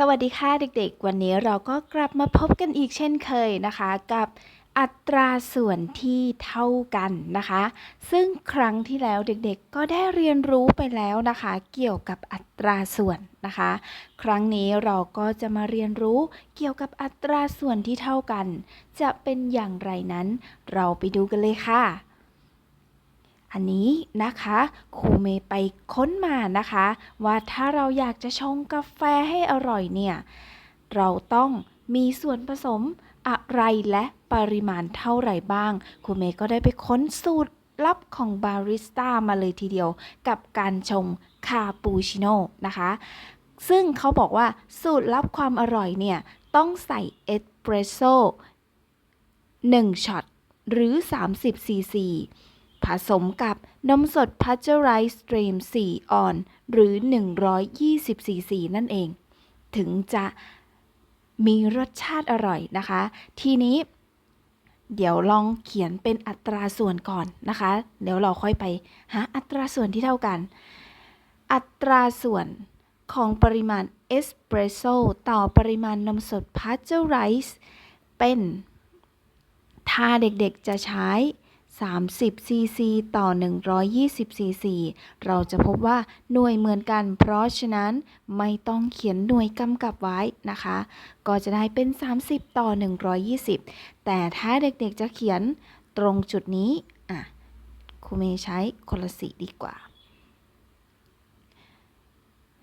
สวัสดีค่ะเด็กๆ วันนี้เราก็กลับมาพบกันอีกเช่นเคยนะคะ กับอัตราส่วนที่เท่ากันนะคะ ซึ่งครั้งที่แล้วเด็กๆ ก็ได้เรียนรู้ไปแล้วนะคะ เกี่ยวกับอัตราส่วนนะคะ ครั้งนี้เราก็จะมาเรียนรู้เกี่ยวกับอัตราส่วนที่เท่ากัน จะเป็นอย่างไรนั้น เราไปดูกันเลยค่ะ อันนี้นะคะครูเมย์ไปค้นมานะคะ ว่าถ้าเราอยากจะชงกาแฟให้อร่อยเนี่ย เราต้องมีส่วนผสมอะไรและปริมาณเท่าไหร่บ้างครูเมย์ก็ได้ไปค้นสูตรลับของบาริสต้ามาเลยทีเดียวกับการชงคาปูชิโน่นะคะ ซึ่งเขาบอกว่าสูตรลับความอร่อยเนี่ย ต้องใส่เอสเปรสโซ่1ช็อตหรือ 30ซีซี ผสมกับนมสดพัชเจอร์ไรส์สตรีม 4 ออน หรือ 120ซีซีนั่นเอง ถึงจะมีรสชาติอร่อยนะคะ ทีนี้ เดี๋ยวลองเขียนเป็นอัตราส่วนก่อนนะคะ เดี๋ยวเราค่อยไปหาอัตราส่วนที่เท่ากัน อัตราส่วนของปริมาณเอสเปรสโซ่ต่อปริมาณนมสดพัชเจอร์ไรส์เป็น ถ้าเด็กๆจะใช้ 30ซีซีต่อ 120ซีซีเราจะพบว่าหน่วยเหมือนกัน เพราะฉะนั้นไม่ต้องเขียนหน่วยกำกับไว้นะคะ ก็จะได้เป็น 30 ต่อ 120 แต่ถ้าเด็กๆจะเขียนตรงจุดนี้อะครูเมย์ใช้คนละสีดีกว่า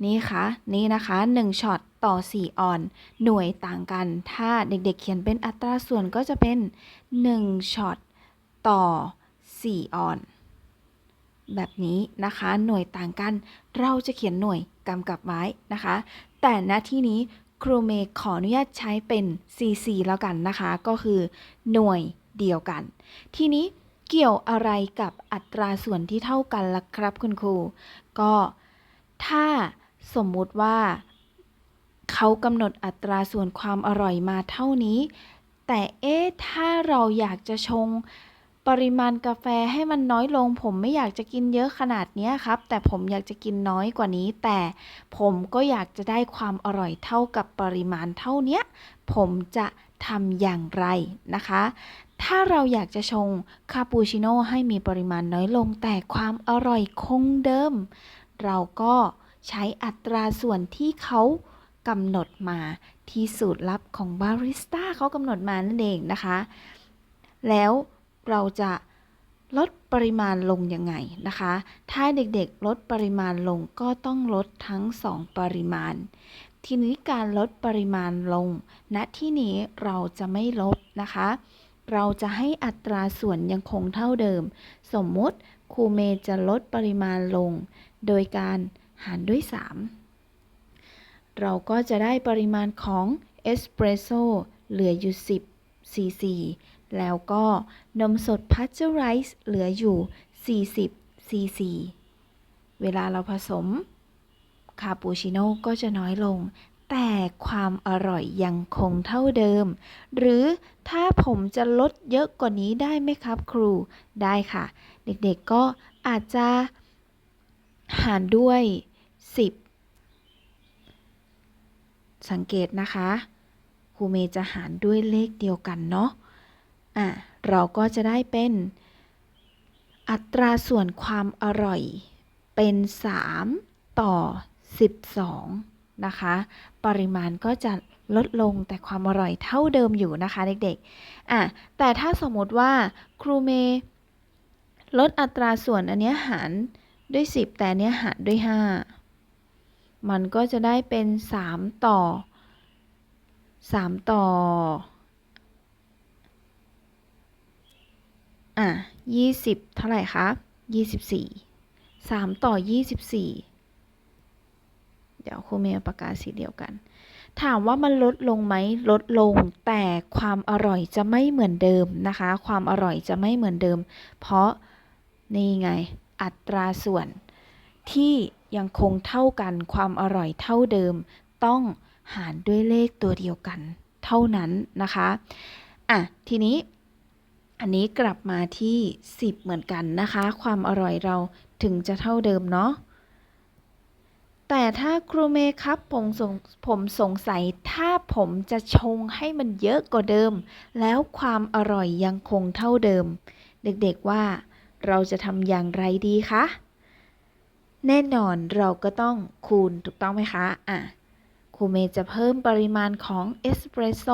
นี่ค่ะ นี่นะคะ1ช็อตต่อ 4 ออน หน่วยต่างกัน ถ้าเด็กๆเขียนเป็นอัตราส่วนก็จะเป็น 1ช็อต ต่อ 4 ออน แบบนี้นะคะหน่วยต่างกัน เราจะเขียนหน่วยกำกับไว้นะคะ แต่ณที่นี้ครูเมย์ขออนุญาตใช้เป็น cc แล้วกันนะคะ ก็คือหน่วยเดียวกัน ทีนี้เกี่ยวอะไรกับอัตราส่วนที่เท่ากันล่ะครับคุณครู ก็ถ้าสมมุติว่า เขากำหนดอัตราส่วนความอร่อยมาเท่านี้ แต่เอ๊ะถ้าเราอยากจะชง ปริมาณกาแฟให้มันน้อยลง ผมไม่อยากจะกินเยอะขนาดนี้ครับ แต่ผมอยากจะกินน้อยกว่านี้ แต่ผมก็อยากจะได้ความอร่อยเท่ากับปริมาณเท่านี้ผมจะทำอย่างไรนะคะ ถ้าเราอยากจะชงคาปูชิโน่ให้มีปริมาณน้อยลง แต่ความอร่อยคงเดิม เราก็ใช้อัตราส่วนที่เขากำหนดมาที่สูตรลับของบาริสต้าเขากำหนดมานั่นเองนะคะ แล้ว เราจะลดปริมาณลงยังไงนะคะ ถ้าเด็กๆลดปริมาณลงก็ต้องลดทั้ง 2 ปริมาณ ทีนี้การลดปริมาณลงณที่นี้เราจะไม่ลบนะคะ เราจะให้อัตราส่วนยังคงเท่าเดิม สมมุติครูเมย์จะลดปริมาณลง โดยการหารด้วย 3 เราก็จะได้ปริมาณของเอสเปรสโซเหลืออยู่ 10 ซีซีแล้วก็นมสดพัชเจอร์ไรส์เหลืออยู่ 40ซีซีเวลาเราผสม คาปูชิโน่ก็จะน้อยลง แต่ความอร่อยยังคงเท่าเดิม หรือถ้าผมจะลดเยอะกว่านี้ได้ไหมครับครู ได้ค่ะ เด็กๆก็อาจจะหารด้วย 10 สังเกตนะคะ ครูเมย์จะหารด้วยเลขเดียวกันเนาะอะเราก็จะได้เป็น อัตราส่วนความอร่อยเป็น 3 ต่อ 12 นะคะ ปริมาณก็จะลดลงแต่ความอร่อยเท่าเดิมอยู่นะคะเด็กๆอะแต่ถ้าสมมติว่าครูเมย์ลดอัตราส่วนอันนี้หารด้วย 10 แต่อันเนี้ยหารด้วย 5 มันก็จะได้เป็น 3 ต่อ 3ต่อ อะ20เท่าไหร่คะ24 3ต่อ24เดี๋ยวครูเมย์ปากกาสีเดียวกัน ถามว่ามันลดลงไหมลดลงแต่ความอร่อยจะไม่เหมือนเดิมนะคะ ความอร่อยจะไม่เหมือนเดิม เพราะนี่ไงอัตราส่วนที่ยังคงเท่ากันความอร่อยเท่าเดิมต้อง หารด้วยเลขตัวเดียวกันเท่านั้นนะคะ อะ ทีนี้ อันนี้กลับมาที่ 10 เหมือนกันนะคะ ความอร่อยเราถึงจะเท่าเดิมเนาะแต่ถ้าครูเมย์ครับผมสงผมสงสัยถ้าผมจะชงให้มันเยอะกว่าเดิม แล้วความอร่อยยังคงเท่าเดิม เด็กๆว่าเราจะทำอย่างไรดีคะ แน่นอนเราก็ต้องคูณถูกต้องไหมคะ อะ ครูเมย์จะเพิ่มปริมาณของเอสเปรสโซ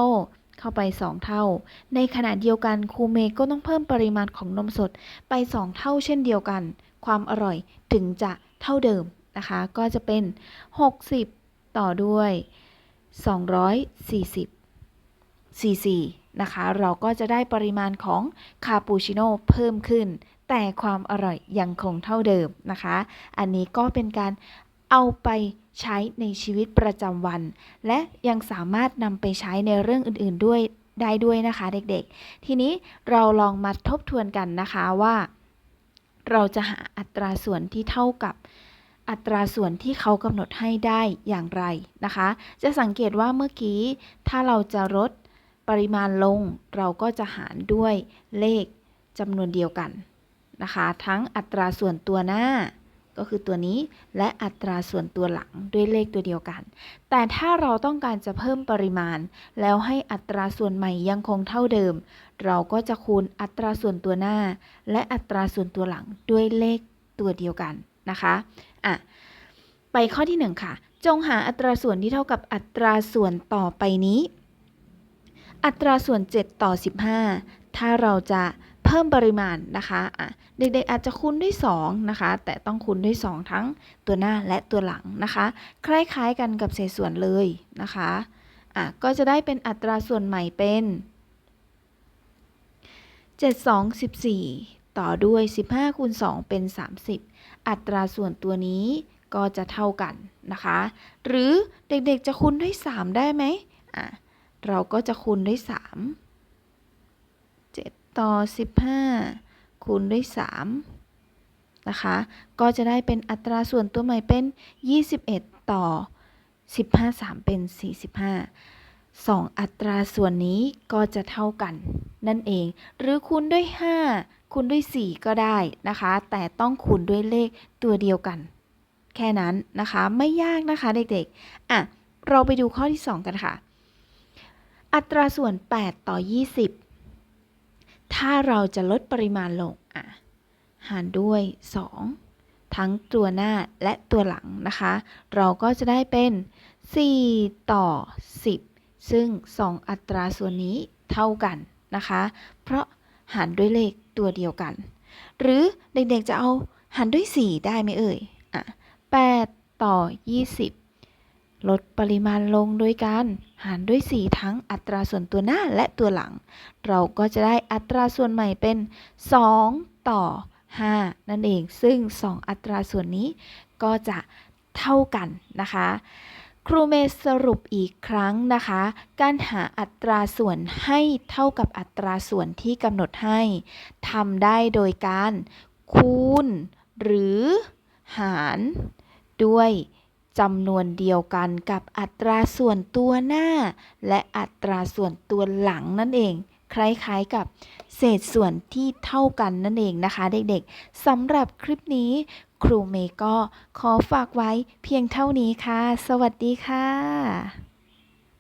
เข้าไป 2 เท่า ในขณะเดียวกันครูเมย์ก็ต้องเพิ่มปริมาณของนมสดไป 2 เท่าเช่นเดียวกัน ความอร่อยถึงจะเท่าเดิมนะคะ ก็จะเป็น 60 ต่อด้วย 240ซีซีนะคะ เราก็จะได้ปริมาณของคาปูชิโน่เพิ่มขึ้น แต่ความอร่อยยังคงเท่าเดิมนะคะ อันนี้ก็เป็นการเอาไป ใช้ในชีวิตประจำวัน และยังสามารถนำไปใช้ในเรื่องอื่นๆด้วยได้ด้วยนะคะเด็กๆ ทีนี้เราลองมาทบทวนกันนะคะว่า เราจะหาอัตราส่วนที่เท่ากับอัตราส่วนที่เขากำหนดให้ได้อย่างไรนะคะ จะสังเกตว่าเมื่อกี้ ถ้าเราจะลดปริมาณลง เราก็จะหารด้วยเลขจำนวนเดียวกันนะคะ ทั้งอัตราส่วนตัวหน้า ก็คือตัวนี้และอัตราส่วนตัวหลังด้วยเลขตัวเดียวกัน แต่ถ้าเราต้องการจะเพิ่มปริมาณ แล้วให้อัตราส่วนใหม่ยังคงเท่าเดิม เราก็จะคูณอัตราส่วนตัวหน้า และอัตราส่วนตัวหลังด้วยเลขตัวเดียวกันนะคะอะไปข้อที่หนึ่งค่ะ จงหาอัตราส่วนที่เท่ากับอัตราส่วนต่อไปนี้ อัตราส่วน 7 ต่อ 15 ถ้าเราจะ พิ่มปริมาณนะคะอะเด็กๆอาจจะคูณด้วย2นะคะ แต่ต้องคูณด้วย 2 ทั้งตัวหน้าและตัวหลังนะคะ คล้ายๆกันกับเศษส่วนเลยนะคะอะก็จะได้เป็นอัตราส่วนใหม่เป็น 7 2 14 ต่อด้วย 15คูณ2เป็น 30 อัตราส่วนตัวนี้ก็จะเท่ากันนะคะ หรือเด็กๆจะคูณด้วย 3 ได้ไหมอะเราก็จะคูณด้วย 3 ต่อ 15 คูณด้วย 3 นะคะ ก็จะได้เป็นอัตราส่วนตัวใหม่เป็น 21 ต่อ 15 3 เป็น 45 2 อัตราส่วนนี้ก็จะเท่ากันนั่นเอง หรือคูณด้วย 5 คูณด้วย 4 ก็ได้นะคะ แต่ต้องคูณด้วยเลขตัวเดียวกัน แค่นั้นนะคะ ไม่ยากนะคะเด็กๆ อะ เราไปดูข้อที่ 2 กันค่ะ อัตราส่วน 8 ต่อ 20 ถ้าเราจะลดปริมาณลงอะหารด้วย 2 ทั้งตัวหน้าและตัวหลังนะคะ เราก็จะได้เป็น 4 ต่อ 10 ซึ่ง 2 อัตราส่วนนี้เท่ากันนะคะ เพราะหารด้วยเลขตัวเดียวกัน หรือเด็กๆจะเอาหารด้วย 4 ได้ไหมเอ่ยอะ8ต่อ 20 ลดปริมาณลงโดยการหารด้วย 4 ทั้งอัตราส่วนตัวหน้าและตัวหลัง เราก็จะได้อัตราส่วนใหม่เป็น 2 ต่อ 5 นั่นเอง ซึ่ง 2 อัตราส่วนนี้ก็จะเท่ากันนะคะ ครูเมย์สรุปอีกครั้งนะคะ การหาอัตราส่วนให้เท่ากับอัตราส่วนที่กำหนดให้ทำได้โดยการคูณ หรือหารด้วย จำนวนเดียวกันกับอัตราส่วนตัวหน้า และอัตราส่วนตัวหลังนั่นเอง คล้ายๆกับเศษส่วนที่เท่ากันนั่นเองนะคะเด็กๆสำหรับคลิปนี้ครูเมย์ก็ขอฝากไว้เพียงเท่านี้ค่ะ สวัสดีค่ะ